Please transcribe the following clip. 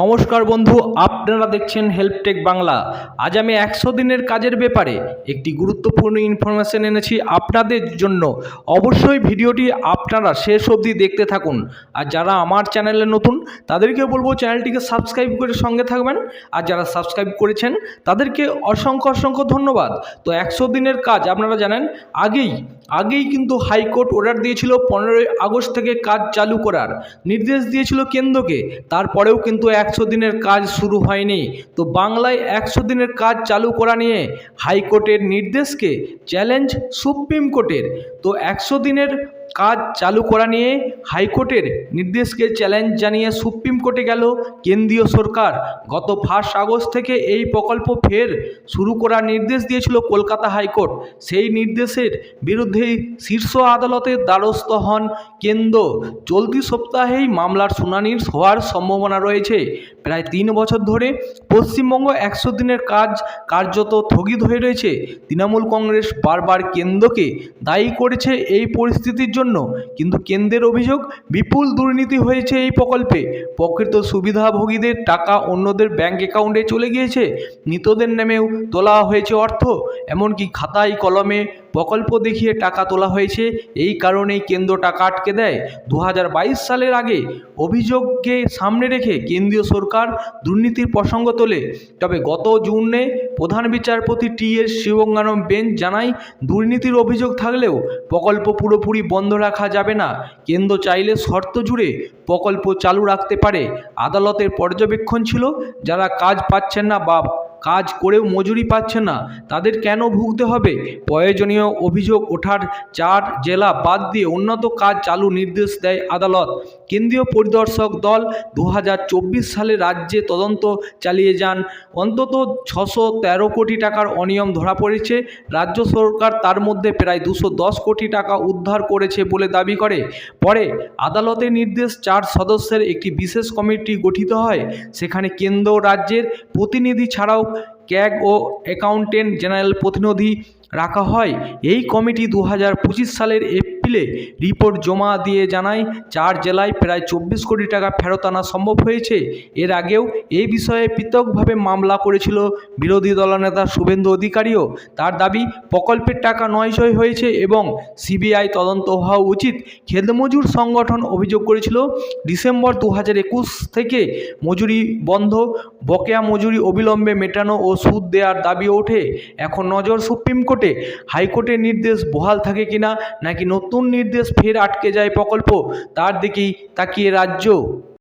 নমস্কার বন্ধু, আপনারা দেখছেন হেল্পটেক বাংলা আজ আমি একশো দিনের কাজের ব্যাপারে একটি গুরুত্বপূর্ণ ইনফরমেশন এনেছি আপনাদের জন্য। অবশ্যই ভিডিওটি আপনারা শেষ অবধি দেখতে থাকুন। আর যারা আমার চ্যানেলে নতুন তাদেরকে বলব চ্যানেলটিকে সাবস্ক্রাইব করে সঙ্গে থাকবেন। আর যারা সাবস্ক্রাইব করেছেন, তাদেরকে অসংখ্য অসংখ্য ধন্যবাদ। তো একশো দিনের কাজ, আপনারা জানেন, আগেই আগেই কিন্তু হাইকোর্ট অর্ডার দিয়েছিল পনেরোই আগস্ট থেকে কাজ চালু করার। নির্দেশ দিয়েছিল কেন্দ্রকে, তারপরেও কিন্তু একশো দিনের কাজ শুরু হয়নি। তো বাংলায় একশো দিনের কাজ চালু করা নিয়ে হাইকোর্টের নির্দেশকে চ্যালেঞ্জ সুপ্রিম কোর্টের তো একশো দিনের কাজ চালু করা নিয়ে হাইকোর্টের নির্দেশকে চ্যালেঞ্জ জানিয়ে সুপ্রিম কোর্টে গেল কেন্দ্রীয় সরকার। গত ফার্স্ট আগস্ট থেকে এই প্রকল্প ফের শুরু করার নির্দেশ দিয়েছিল কলকাতা হাইকোর্ট। সেই নির্দেশের বিরুদ্ধেই শীর্ষ আদালতের দ্বারস্থ হন কেন্দ্র। চলতি সপ্তাহেই মামলার শুনানির হওয়ার সম্ভাবনা রয়েছে। প্রায় তিন বছর ধরে পশ্চিমবঙ্গ একশো দিনের কাজ কার্যত স্থগিত হয়ে রয়েছে। তৃণমূল কংগ্রেস বারবার কেন্দ্রকে দায়ী করেছে এই পরিস্থিতির জন্য। কিন্তু কেন্দ্রের অভিযোগ, বিপুল দুর্নীতি হয়েছে এই প্রকল্পে। প্রকৃত সুবিধাভোগীদের টাকা অন্যদের ব্যাংক অ্যাকাউন্টে চলে গিয়েছে। মৃতদের নামেও তোলা হয়েছে অর্থ। এমনকি খাতায় কলমে প্রকল্প দেখিয়ে টাকা তোলা হয়েছে। এই কারণেই কেন্দ্র টাকা আটকে দেয়। দু হাজার বাইশ সালের আগে অভিযোগকে সামনে রেখে কেন্দ্রীয় সরকার দুর্নীতির প্রসঙ্গ তোলে। তবে গত জুনে প্রধান বিচারপতি টি এস শিবঙ্গানম বেঞ্চ জানায়, দুর্নীতির অভিযোগ থাকলেও প্রকল্প পুরোপুরি বন্ধ রাখা যাবে না। কেন্দ্র চাইলে শর্ত জুড়ে প্রকল্প চালু রাখতে পারে। আদালতের পর্যবেক্ষণ ছিল, যারা কাজ পাচ্ছেন না বা কাজ করেও মজুরি পাচ্ছে না। তাদের কেন ভুগতে হবে? প্রয়োজনীয় অভিযোগ ওঠার চার জেলা বাদ দিয়ে উন্নত কাজ চালু নির্দেশ দেয় আদালত। কেন্দ্রীয় পরিদর্শক দল দু হাজার চব্বিশ সালে রাজ্যে তদন্ত চালিয়ে যান। অন্তত ছশো তেরো কোটি টাকার অনিয়ম ধরা পড়েছে। রাজ্য সরকার তার মধ্যে প্রায় দুশো দশ কোটি টাকা উদ্ধার করেছে বলে দাবি করে। পরে আদালতের নির্দেশ চার সদস্যের একটি বিশেষ কমিটি গঠিত হয়। সেখানে কেন্দ্র রাজ্যের প্রতিনিধি ছাড়াও ক্যাগ ও অ্যাকাউন্টেন্ট জেনারেল প্রতিনিধি রাখা হয়। এই কমিটি দু হাজার পঁচিশ সালের এপ্রিলে রিপোর্ট জমা দিয়ে জানায় চার জেলায় প্রায় চব্বিশ কোটি টাকা ফেরত আনা সম্ভব হয়েছে। এর আগেও এই বিষয়ে পৃথকভাবে মামলা করেছিল বিরোধী দলনেতা শুভেন্দু অধিকারীও। তার দাবি, প্রকল্পের টাকা নয়ছয় হয়েছে এবং সিবিআই তদন্ত হওয়া উচিত। খেদমজুর সংগঠন অভিযোগ করেছিল, ডিসেম্বর দু থেকে মজুরি বন্ধ, বকেয়া মজুরি অবিলম্বে মেটানো ও সুদ দেওয়ার দাবি ওঠে। এখন নজর সুপ্রিম কোর্টে। হাইকোর্টের নির্দেশ বহাল থাকে কিনা, নাকি নতুন নির্দেশ ফের আটকে যায় প্রকল্প? তার দিকেই তাকিয়ে রাজ্য